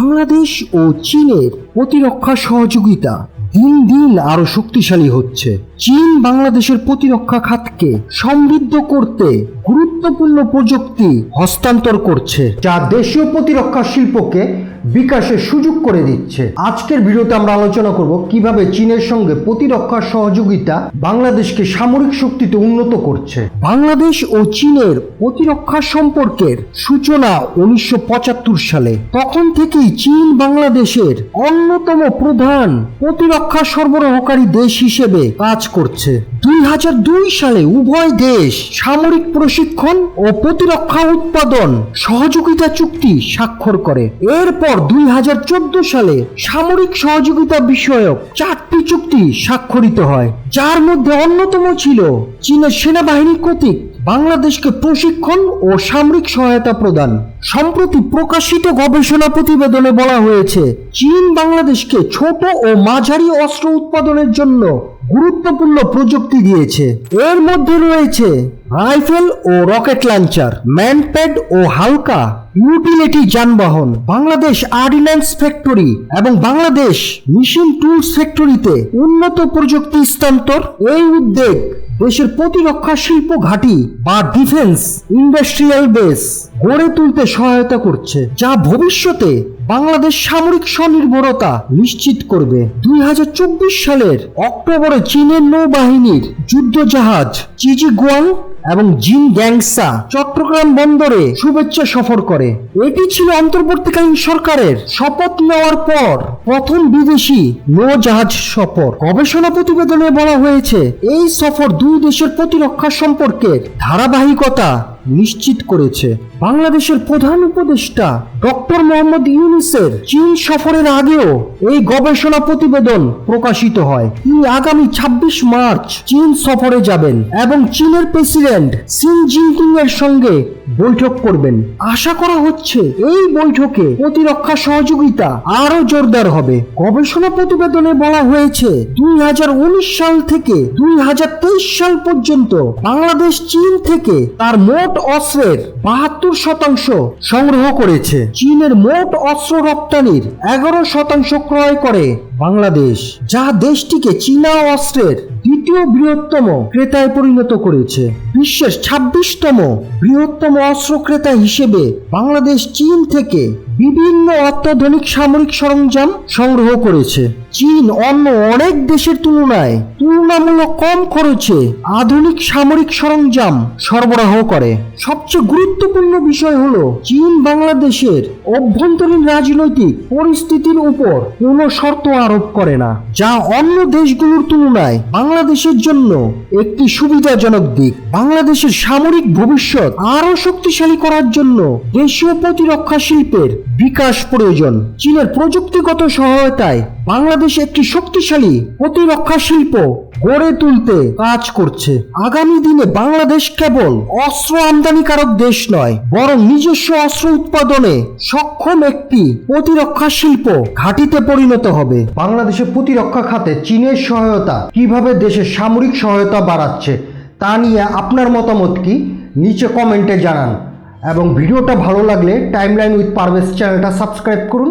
বাংলাদেশ ও চীনের প্রতিরক্ষা সহযোগিতা দিন দিন আরও শক্তিশালী হচ্ছে। চীন বাংলাদেশের প্রতিরক্ষা খাতকে সমৃদ্ধ করতে গুরুত্বপূর্ণ প্রযুক্তি হস্তান্তর করছে। যা দেশীয় প্রতিরক্ষা শিল্পকে বিকাশের সুযোগ করে দিচ্ছে। আজকের ভিডিওতে আমরা আলোচনা করব কীভাবে চীনের সঙ্গে প্রতিরক্ষা সহযোগিতা বাংলাদেশকে সামরিক শক্তিতে উন্নত করছে। বাংলাদেশ ও চীনের প্রতিরক্ষা সম্পর্কের সূচনা উনিশশো পঁচাত্তর সালে। তখন থেকেই চীন বাংলাদেশের অন্যতম প্রধান প্রতিরক্ষা সরবরাহকারী দেশ হিসেবে কাজ করছে। দুই হাজার দুই সালে উভয় দেশ সামরিক প্রশিক্ষণ ও প্রতিরক্ষা উৎপাদন সহযোগিতা চুক্তি স্বাক্ষর করে। এরপর দুই হাজার চোদ্দ সালে সামরিক সহযোগিতা বিষয়ক চারটি চুক্তি স্বাক্ষরিত হয়, যার মধ্যে অন্যতম ছিল চীনের সেনাবাহিনী কর্তৃক বাংলাদেশকে প্রশিক্ষণ ও সামরিক সহায়তা প্রদান। সম্প্রতি প্রকাশিত গবেষণা প্রতিবেদনে বলা হয়েছে, চীন বাংলাদেশকে ছোট ও মাঝারি অস্ত্র উৎপাদনের জন্য গুরুত্বপূর্ণ প্রযুক্তি দিয়েছে। এর মধ্যে রয়েছে রাইফেল ও রকেট লঞ্চার, ম্যানপ্যাড ও হালকা ইউটিলিটি যানবাহন, বাংলাদেশ আর্ডিন্যান্স ফ্যাক্টরি এবং বাংলাদেশ মেশিন টুলস ফ্যাক্টরিতে উন্নত প্রযুক্তি স্থানান্তর। এই উদ্যোগ দেশের প্রতিরক্ষা শিল্প ঘাঁটি বা ডিফেন্স ইন্ডাস্ট্রিয়াল বেস। গড়ে তুলতে সহায়তা করছে, যা ভবিষ্যতে বাংলাদেশ সামরিক স্বনির্ভরতা নিশ্চিত করবে। দুই হাজার চব্বিশ সালের অক্টোবরে চীনের নৌবাহিনীর যুদ্ধজাহাজ চিজি গুয়াং এবং জিন গ্যাংসা চট্টগ্রাম বন্দরে শুভেচ্ছা সফর করে। এটি ছিল অন্তর্বর্তীকালীন সরকারের শপথ নেওয়ার পর প্রথম বিদেশি নৌজাহাজ সফর। গবেষণা প্রতিবেদনে বলা হয়েছে, এই সফর দুই দেশের প্রতিরক্ষা সম্পর্কের ধারাবাহিকতা নিশ্চিত করেছে। বাংলাদেশের প্রধান উপদেষ্টা ডক্টর মোহাম্মদ ইউনুসের চীন সফরের আগেও এই গবেষণা প্রতিবেদন প্রকাশিত হয়। তিনি আগামী ২৬ মার্চ চীন সফরে যাবেন এবং চীনের প্রেসিডেন্ট সিন জিনপিং এর সঙ্গে বৈঠক করবেন। আশা করা হচ্ছে এই বৈঠকে প্রতিরক্ষা সহযোগিতা আরও জোরদার হবে। গবেষণা প্রতিবেদনে বলা হয়েছে, দুই হাজার উনিশ সাল থেকে দুই হাজার তেইশ সাল পর্যন্ত বাংলাদেশ চীন থেকে তার মোট অস্ত্রের বাহাত্তর শতাংশ সংগ্রহ করেছে। চীনের মোট অস্ত্র রপ্তানির এগারো শতাংশ ক্রয় করে বাংলাদেশ, যা দেশটিকে চীনা অস্ত্রের দ্বিতীয় বৃহত্তম ক্রেতায় পরিণত করেছে। বিশ্বের ছাব্বিশতম বৃহত্তম অস্ত্র ক্রেতা হিসেবে বাংলাদেশ চীন থেকে বিভিন্ন অত্যাধুনিক সামরিক সরঞ্জাম সংগ্রহ করেছে। চীন অন্য অনেক দেশের তুলনায় তুলনামূলক কম খরচে আধুনিক সামরিক সরঞ্জাম সরবরাহ করে। সবচেয়ে গুরুত্বপূর্ণ বিষয় হলো চীন বাংলাদেশের অভ্যন্তরীণ রাজনৈতিক পরিস্থিতির উপর কোনো শর্ত আরোপ করে না, যা অন্য দেশগুলোর তুলনায় বাংলাদেশের জন্য একটি সুবিধাজনক দিক। বাংলাদেশের সামরিক ভবিষ্যৎ আরও শক্তিশালী করার জন্য দেশীয় প্রতিরক্ষা শিল্পের বিকাশ প্রয়োজন। চীনের প্রযুক্তিগত সহায়তায় বাংলাদেশ একটি শক্তিশালী প্রতিরক্ষা শিল্প গড়ে তুলতে কাজ করছে। আগামী দিনে বাংলাদেশ কেবল অস্ত্র আমদানিকারক দেশ নয়, বরং নিজস্ব অস্ত্র উৎপাদনে সক্ষম একটি প্রতিরক্ষা শিল্প ঘাটিতে পরিণত হবে। বাংলাদেশের প্রতিরক্ষা খাতে চীনের সহায়তা কীভাবে দেশের সামরিক সহায়তা বাড়াচ্ছে তা নিয়ে আপনার মতামত কি? নিচে কমেন্টে জানান। এবং ভিডিওটা ভালো লাগলে টাইমলাইন উইথ পারভেজ চ্যানেলটা সাবস্ক্রাইব করুন।